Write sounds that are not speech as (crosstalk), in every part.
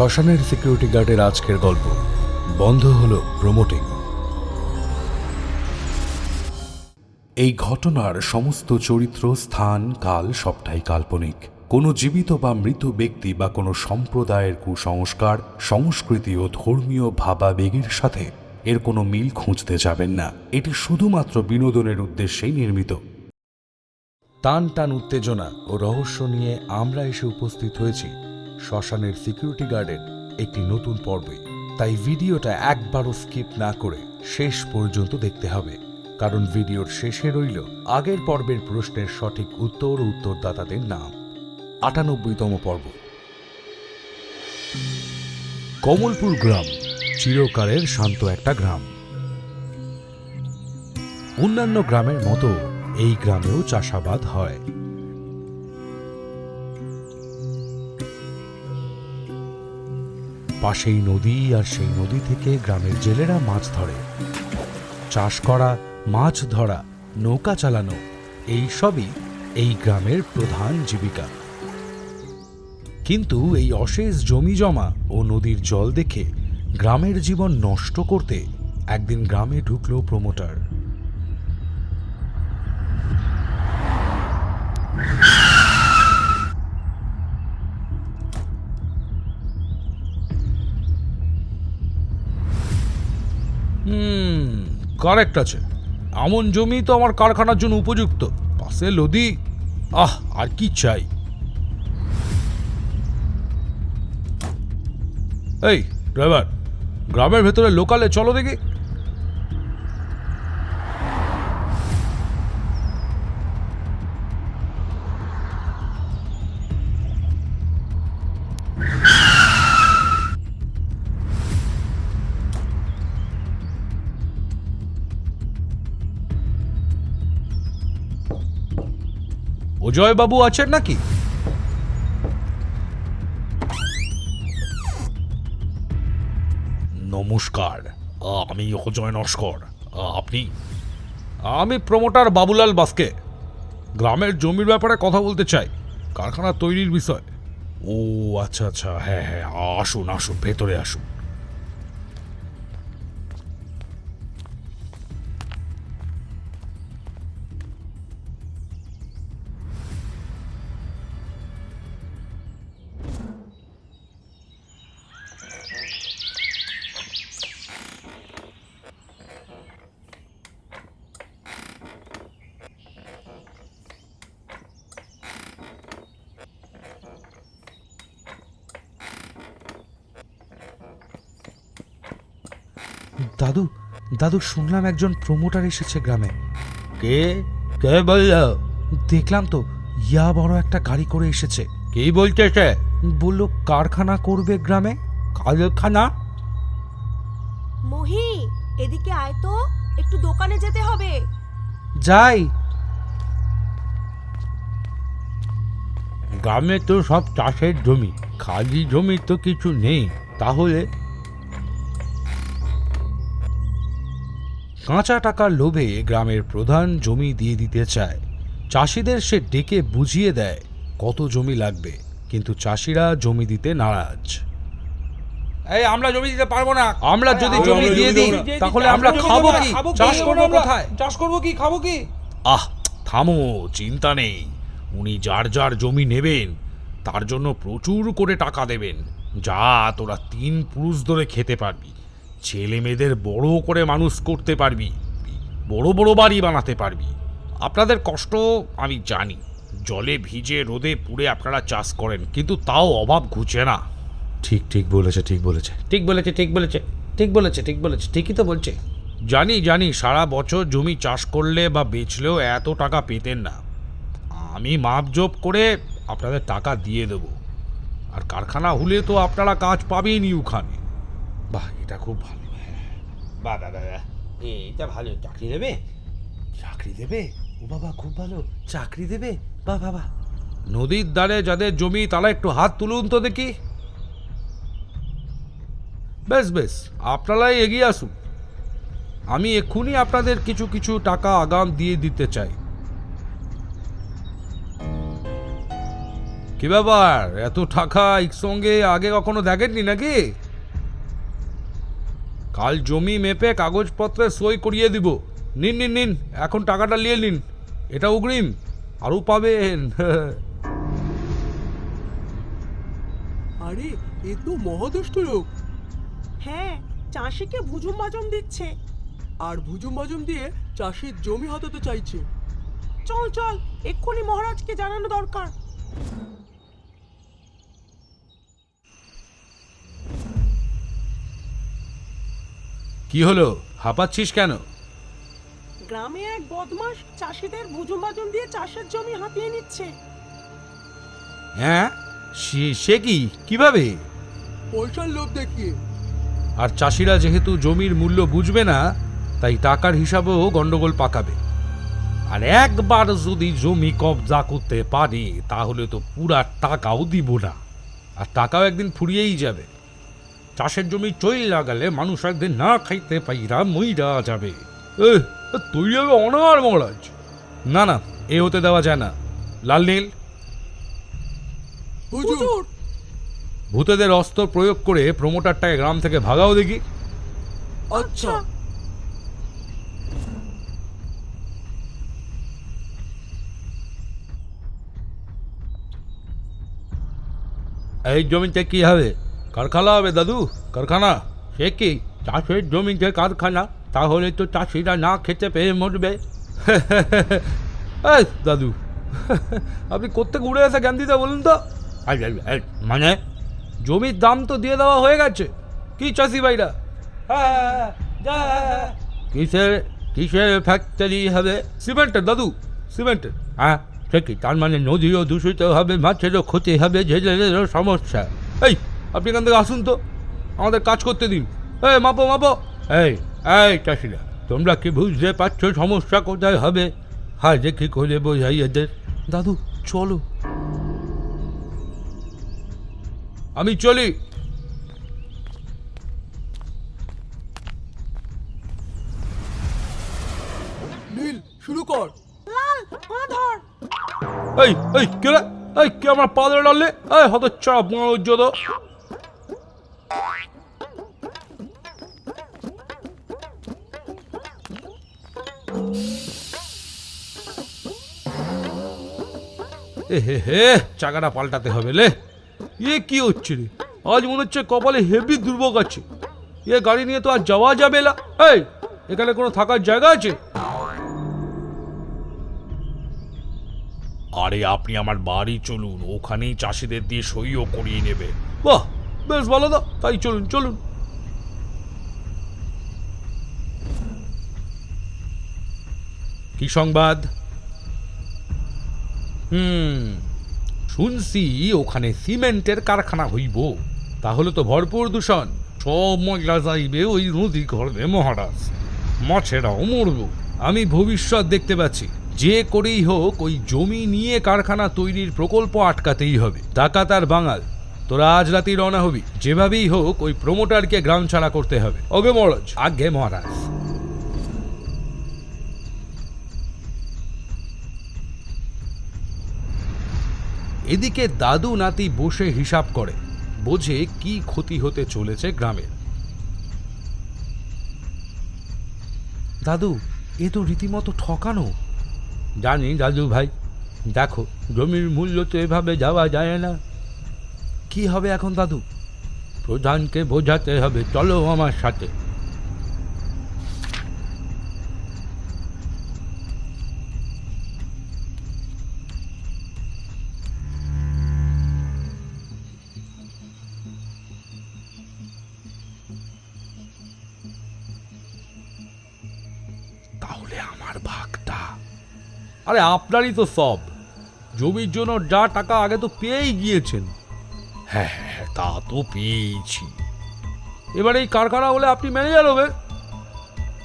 শ্মশানের সিকিউরিটি গার্ডের আজকের গল্প। বন্ধ হলো প্রমোটিং এই ঘটনার সমস্ত চরিত্র, স্থান, কাল সবটাই কাল্পনিক। কোনো জীবিত বা মৃত ব্যক্তি বা কোনো সম্প্রদায়ের কুসংস্কার, সংস্কৃতি ও ধর্মীয় ভাবাবেগের সাথে এর কোনো মিল খুঁজতে যাবেন না। এটি শুধুমাত্র বিনোদনের উদ্দেশ্যেই নির্মিত। টান টান উত্তেজনা ও রহস্য নিয়ে আমরা এসে উপস্থিত হয়েছি। শ্মশানের সিকিউরিটি গার্ডের একটি নতুন পর্বে তাই ভিডিওটা একবারও স্কিপ না করে শেষ পর্যন্ত দেখতে হবে। কারণ ভিডিওর শেষে রইল আগের পর্বের প্রশ্নের সঠিক উত্তর ও উত্তরদাতাদের নাম। আটানব্বইতম পর্ব। কমলপুর গ্রাম চিরকালের শান্ত একটা গ্রাম। অন্যান্য গ্রামের মতো এই গ্রামেও চাষাবাদ হয়। পাশেই নদী আর সেই নদী থেকে গ্রামের জেলেরা মাছ ধরে। চাষ করা, মাছ ধরা, নৌকা চালানো, এই সবই এই গ্রামের প্রধান জীবিকা। কিন্তু এই অশেষ জমি জমা ও নদীর জল দেখে গ্রামের জীবন নষ্ট করতে একদিন গ্রামে ঢুকলো প্রমোটার হুম কারেক্ট আছে। এমন জমি তো আমার কারখানার জন্য উপযুক্ত। পাশে নদী আহ, আর কি চাই? এই ড্রাইভার গ্রামের ভেতরে লোকালে চলো দেখি। অজয় বাবু আছেন নাকি? নমস্কার, আমি অজয় নস্কর। আপনি? আমি প্রমোটার বাবুলাল বাসকে, গ্রামের জমির ব্যাপারে কথা বলতে চাই, কারখানা তৈরির বিষয়। ও আচ্ছা আচ্ছা হ্যাঁ হ্যাঁ আসুন আসুন, ভেতরে আসুন। দাদু দাদু শুনলাম একজন প্রমোটার এসেছে গ্রামে। কে? কে বলল? দেখলাম তো ইয়া বড় একটা গাড়ি করে এসেছে। কি বলছে সে বলল কারখানা করবে গ্রামে? কারখানা? মহি এদিকে আয় তো একটু দোকানে যেতে হবে। যাই। গ্রামে তো সব চাষের জমি খালি জমি তো কিছু নেই। তাহলে কাঁচা টাকার লোভে গ্রামের প্রধান জমি দিয়ে দিতে চায়। চাষিদের সে ডেকে বুঝিয়ে দেয় কত জমি লাগবে কিন্তু চাষিরা জমি দিতে নারাজ। এই আমরা জমি দিতে পারব না। আমরা যদি জমি দিয়ে দিই তাহলে আমরা খাব কি? চাষ করব কোথায়? চাষ করব কি? খাব কি? আহ থামো চিন্তা নেই। উনি যার যার জমি নেবেন তার জন্য প্রচুর করে টাকা দেবেন। যা তোরা তিন পুরুষ ধরে খেতে পারবি। ছেলে মেয়েদের বড় করে মানুষ করতে পারবি বড় বড় বাড়ি বানাতে পারবি। আপনাদের কষ্ট আমি জানি। জলে ভিজে রোদে পুড়ে আপনারা চাষ করেন কিন্তু তাও অভাব ঘুচে না। ঠিক ঠিক বলেছে ঠিক বলেছে। ঠিক বলেছে ঠিক বলেছে ঠিক বলেছে ঠিক বলেছে ঠিকই তো বলছে। জানি জানি সারা বছর জমি চাষ করলে বা বেচলেও এত টাকা পেতেন না। আমি মাপজোপ করে আপনাদের টাকা দিয়ে দেব। আর কারখানা হলে তো আপনারা কাজ পাবেনই ওখানে। বাহ এটা খুব ভালো। বা দাদা এইটা ভালো। চাকরি দেবে? চাকরি দেবে? ও বাবা খুব ভালো। চাকরি দেবে? বাহ বাবা নদীর ধারে যাদের জমি তারা একটু হাত তুলুন তো দেখি। বেশ বেশ আপনারাই এগিয়ে আসুন। আমি এক্ষুনি আপনাদের কিছু কিছু টাকা আগাম দিয়ে দিতে চাই। কি ব্যাপার? এত টাকা একসঙ্গে আগে কখনো দেখেননি নাকি? কাল জমি মেপে কাগজপত্রে সই করিয়ে দিব। নিন নিন নিন এখন টাকাটা নিয়ে নিন। এটা অগ্রিম। আরও পাবেন। (laughs) আরে এ তো মহাদুষ্ট লোক। হ্যাঁ চাষিকে ভুজুম বাজম দিচ্ছে। আর ভুজুম বাজুম দিয়ে চাষির জমি হাতাতে চাইছে। চল চল এক্ষুনি মহারাজকে জানানো দরকার। কি হলো? হাঁপাচ্ছিস কেন? গ্রামে এক বদমাস চাষিদের ভুজুম বাজম দিয়ে চাষের জমি হাতিয়ে নিচ্ছে। হ্যাঁ? সে সে কি? কীভাবে? পয়সার লোভ দেখিয়ে। আর চাষিরা যেহেতু জমির মূল্য বুঝবে না তাই টাকার হিসাবেও গন্ডগোল পাকাবে। আর একবার যদি জমি কবজা করতে পারি তাহলে তো পুরা টাকাও দিব না। আর টাকাও একদিন ফুরিয়েই যাবে। চাষের জমি চই লাগালে মানুষ একদিন না খাইতে পাইরা মইরা যাবে। এ তৈরি হবে অনার মহারাজ। না না এ হতে দেওয়া যায় না। লাল নীল। হুজুর। ভূতেদের অস্ত্র প্রয়োগ করে প্রমোটারটাকে গ্রাম থেকে ভাগাও দেখি। আচ্ছা। এই জমিতে কি হবে? কারখানা হবে দাদু কারখানা। সে কি? চাষের জমিতে কারখানা তাহলে তো চাষিরা না খেতে পেয়ে মরবে। দাদু আপনি কোথেকে উড়ে এসে জ্ঞান দিতে বলুন তো। মানে? জমির দাম তো দিয়ে দেওয়া হয়ে গেছে। কি চাষি ভাইরা? হ্যাঁ, কিসের কিসের ফ্যাক্টরি হবে? সিমেন্টের দাদু সিমেন্টের। হ্যাঁ সে কি? তার মানে নদীও দূষিত হবে মাছেরও ক্ষতি হবে জেলেরও সমস্যা। এই আপনি এখান থেকে আসুন তো। আমাদের কাজ করতে দিন। এই মাপো মাপো। এই এই চাষিরা তোমরা কি বুঝতে পারছ সমস্যা কোথায় হবে? হ্যাঁ যে কি করে বোঝাই এদের? দাদু চলো। আমি চলি। নীল শুরু কর। লাল ধর। এই এই কে এই কে আমার পা ধরে ডাললে? এই হত চাপ মনোজ্জত এ হে হে চাকাটা পাল্টাতে হবে লে। এ কি হচ্ছে রে? আজ মনে হচ্ছে কপালে হেভি দুর্ভোগ আছে। এ গাড়ি নিয়ে তো আর যাওয়া যাবে না। এই এখানে কোনো থাকার জায়গা আছে? আরে আপনি আমার বাড়ি চলুন। ওখানেই চাষিদের দিয়ে সইও করিয়ে নেবে। বাহ বেশ ভালো দা তাই চলুন চলুন। কি সংবাদ? হুম, শুনছি ওখানে সিমেন্টের কারখানা হইব। তাহলে তো ভরপুর দূষণ। সব ময়লা যাইবে ওই নদী করবে মহারাজ। মাছেরাও মরব। আমি ভবিষ্যৎ দেখতে পাচ্ছি। যে করেই হোক, ওই জমি নিয়ে কারখানা তৈরির প্রকল্প আটকাতেই হবে। টাকা তার বাঙাল, তোরা আজ রাতেই রওনা হবি। যেভাবেই হোক, ওই প্রমোটারকে গ্রাম ছাড়া করতে হবে। ওকে মহারাজ আগে মহারাজ। এদিকে দাদু নাতি বসে হিসাব করে বোঝে কি ক্ষতি হতে চলেছে গ্রামের দাদু এ তো রীতিমতো ঠকানো। জানি দাদু ভাই দেখো জমির মূল্য তো এভাবে যাওয়া যায় না। কি হবে এখন দাদু? প্রধানকে বোঝাতে হবে চলো আমার সাথে। আরে আপনারই তো সব। জমির জন্য যা টাকা আগে তো পেয়েই গিয়েছেন। হ্যাঁ হ্যাঁ হ্যাঁ, তা তো পেয়েছি এবার এই কারখানা হলে আপনি ম্যানেজার হবে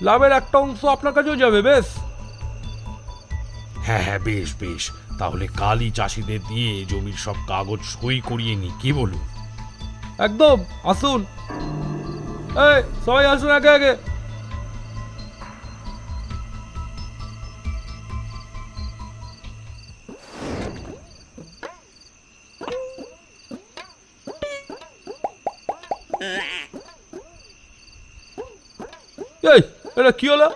লাভের একটা অংশ আপনার কাছেও যাবে বেশ। হ্যাঁ হ্যাঁ বেশ বেশ। তাহলে কালই চাষিদের দিয়ে জমির সব কাগজ সই করিয়ে নি কি বলুন? একদম আসুন। এই সবাই আসুন আগে আগে এটা কি হলো?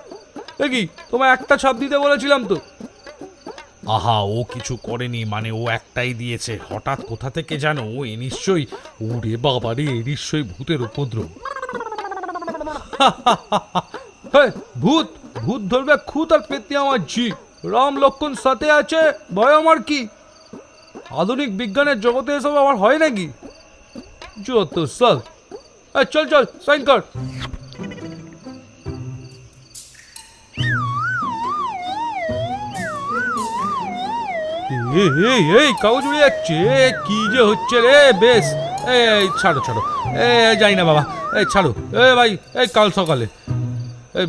এ কি তোমায় একটা ছাপ দিতে বলেছিলাম তো। আহা ও কিছু করেনি মানে ও একটাই দিয়েছে। হঠাৎ কোথা থেকে জানো ও এ নিশ্চয়ই ওরে বাবা রে এ নিশ্চয়ই ভূতের উপদ্রব। (laughs) ভূত ভূত ধরবে খুত আর পেতে আমার জি রাম লক্ষণ সাথে আছে ভয় আমার কি? আধুনিক বিজ্ঞানের জগতে এসব আমার হয় নাকি? যত সাল এই, চল চল সাইন কর। এই, এই এই কাগজ উড়ে যাচ্ছে। এ, কি যে হচ্ছে রে? বেশ। এই ছাড়ো ছাড়ো। এ যাই না বাবা। এই ছাড়ো। এ ভাই এই কাল সকালে। এই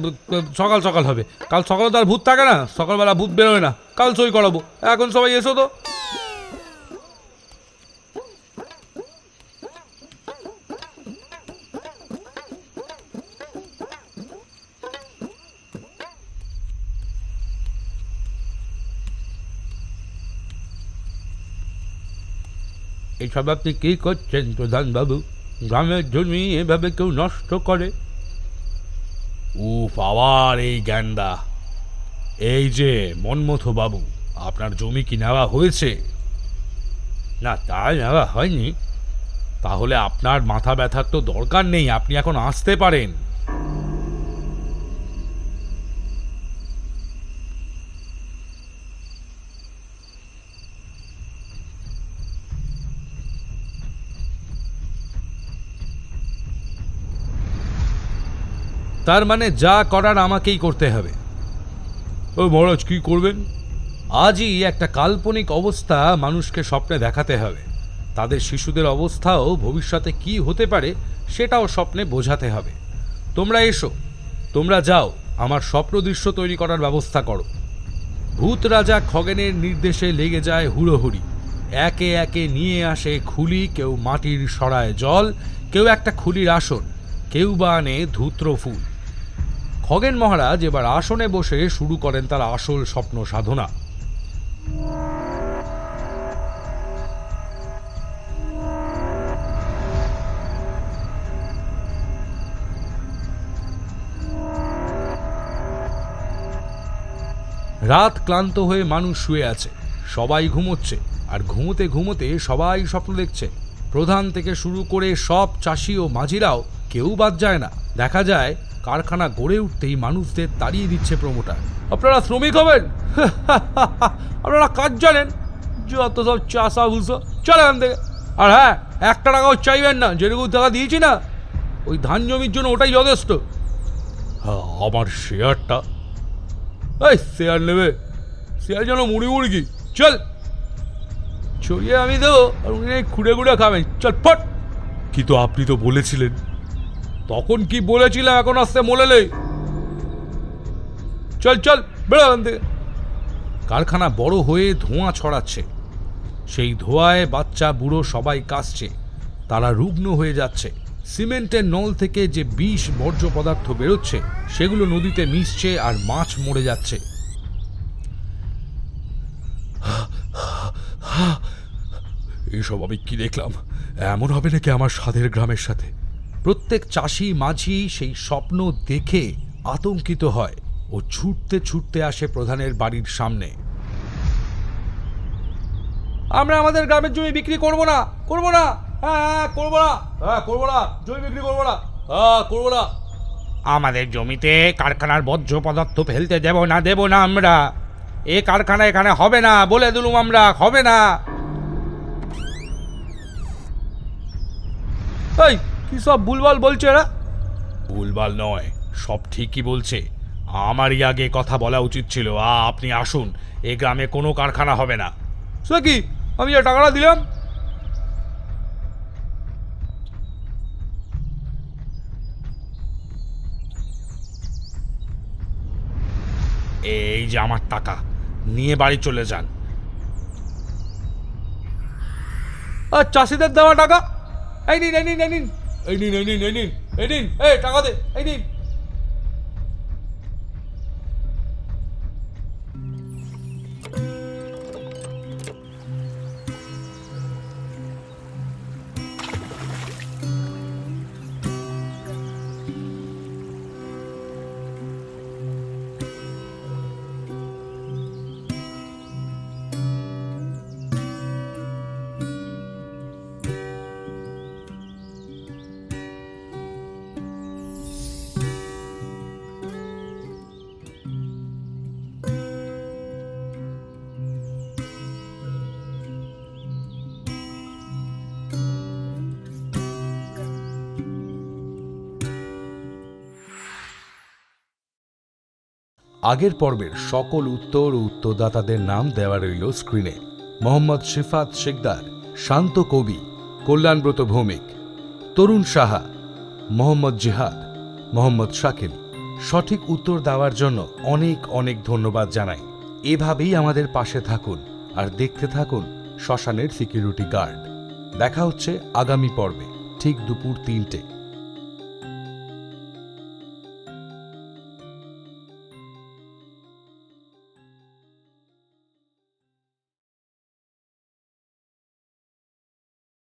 সকাল সকাল হবে। কাল সকালে তো আর ভূত থাকে না। সকালবেলা ভূত বেরোয় না। কাল সই করাবো। এখন সবাই এসো তো। এইসব আপনি কী করছেন প্রধানবাবু গ্রামের জমি এভাবে কেউ নষ্ট করে? উফ, আবার এই গ্যান্ডা এই যে মনমথ বাবু, আপনার জমি কি নেওয়া হয়েছে? না তা নেওয়া হয়নি। তাহলে আপনার মাথা ব্যথার তো দরকার নেই, আপনি এখন আসতে পারেন। তার মানে যা করার আমাকেই করতে হবে। ও মহারাজ, কি করবেন? আজই একটা কাল্পনিক অবস্থা মানুষকে স্বপ্নে দেখাতে হবে। তাদের শিশুদের অবস্থাও ভবিষ্যতে কি হতে পারে সেটাও স্বপ্নে বোঝাতে হবে। তোমরা এসো, তোমরা যাও, আমার স্বপ্ন দৃশ্য তৈরি করার ব্যবস্থা করো। ভূত রাজা খগেনের নির্দেশে লেগে যায় হুড়োহুড়ি। একে একে নিয়ে আসে খুলি, কেউ মাটির সরায় জল, কেউ একটা খুলির আসন, কেউ বা আনে ধূত্র ফুল। খগেন মহারাজ এবার আসনে বসে শুরু করেন তার আসল স্বপ্ন সাধনা। রাত ক্লান্ত হয়ে মানুষ শুয়ে আছে, সবাই ঘুমোচ্ছে, আর ঘুমোতে ঘুমোতে সবাই স্বপ্ন দেখছে। প্রধান থেকে শুরু করে সব চাষি ও মাঝিরাও কেউ বাদ যায় না। দেখা যায় কারখানা গড়ে উঠতেই মানুষদের তাড়িয়ে দিচ্ছে প্রমোটার আপনারা শ্রমিক হবেন? (laughs) আপনারা কাজ জানেন? যত সব চাষা বুঝো চলে এখান থেকে। আর হ্যাঁ একটা টাকাও চাইবেন না যেটুকু টাকা দিয়েছি না ওই ধান জমির জন্য ওটাই যথেষ্ট। হ্যাঁ, আমার শেয়ারটা এই শেয়ার নেবে। শেয়ার যেন মুড়ি মুড়কি। চল। ছড়িয়ে আমি দেবো আর উনি খুঁড়ে খুঁড়ে খাবেন। চল ফট। কিন্তু আপনি তো বলেছিলেন তখন কি বলেছিলাম এখন আসতে মোলেলে চল চল থেকে। কারখানা বড় হয়ে ধোঁয়া ছড়াচ্ছে। সেই ধোঁয়ায় বাচ্চা, বুড়ো সবাই কাশছে। তারা রুগ্ন হয়ে যাচ্ছে। সিমেন্টের নল থেকে যে বিষ বর্জ্য পদার্থ বেরোচ্ছে, সেগুলো নদীতে মিশছে আর মাছ মরে যাচ্ছে। এসব আমি কি দেখলাম? এমন হবে নাকি আমার স্বাদের গ্রামের সাথে? প্রত্যেক চাষি মাঝি সেই স্বপ্ন দেখে আতঙ্কিত হয় ও ছুটতে ছুটতে আসে প্রধানের বাড়ির সামনে। আমরা আমাদের গ্রামের জমি বিক্রি করব না করব না। হ্যাঁ হ্যাঁ করব না। হ্যাঁ করব না। জমি বিক্রি করব না। হ্যাঁ করব না। আমাদের জমিতে কারখানার বর্জ্য পদার্থ ফেলতে দেব না দেব না আমরা। এ কারখানা এখানে হবে না, বলে দিলুম আমরা, হবে না। এই কি সব ভুলভাল বলছে এরা? ভুলভাল নয় সব ঠিকই বলছে। আমারই আগে কথা বলা উচিত ছিল। আ আপনি আসুন এ গ্রামে কোনো কারখানা হবে না। সে কি? আমি যে টাকাটা দিলাম? এই যে আমার টাকা নিয়ে বাড়ি চলে যান। আর চাষিদের দেওয়া টাকা? এই নিন এই নিন এই নিন। এই নিন এই নিন এই নিন এই আগের পর্বের সকল উত্তর ও উত্তরদাতাদের নাম দেওয়া রইল স্ক্রিনে। মোহাম্মদ শিফাত শেখদার শান্ত কবি, কল্যাণব্রত ভৌমিক, তরুণ সাহা, মোহাম্মদ জিহাদ, মোহাম্মদ শাকিল। সঠিক উত্তর দেওয়ার জন্য অনেক অনেক ধন্যবাদ জানাই। এভাবেই আমাদের পাশে থাকুন আর দেখতে থাকুন শ্মশানের সিকিউরিটি গার্ড। দেখা হচ্ছে আগামী পর্বে, ঠিক দুপুর তিনটে।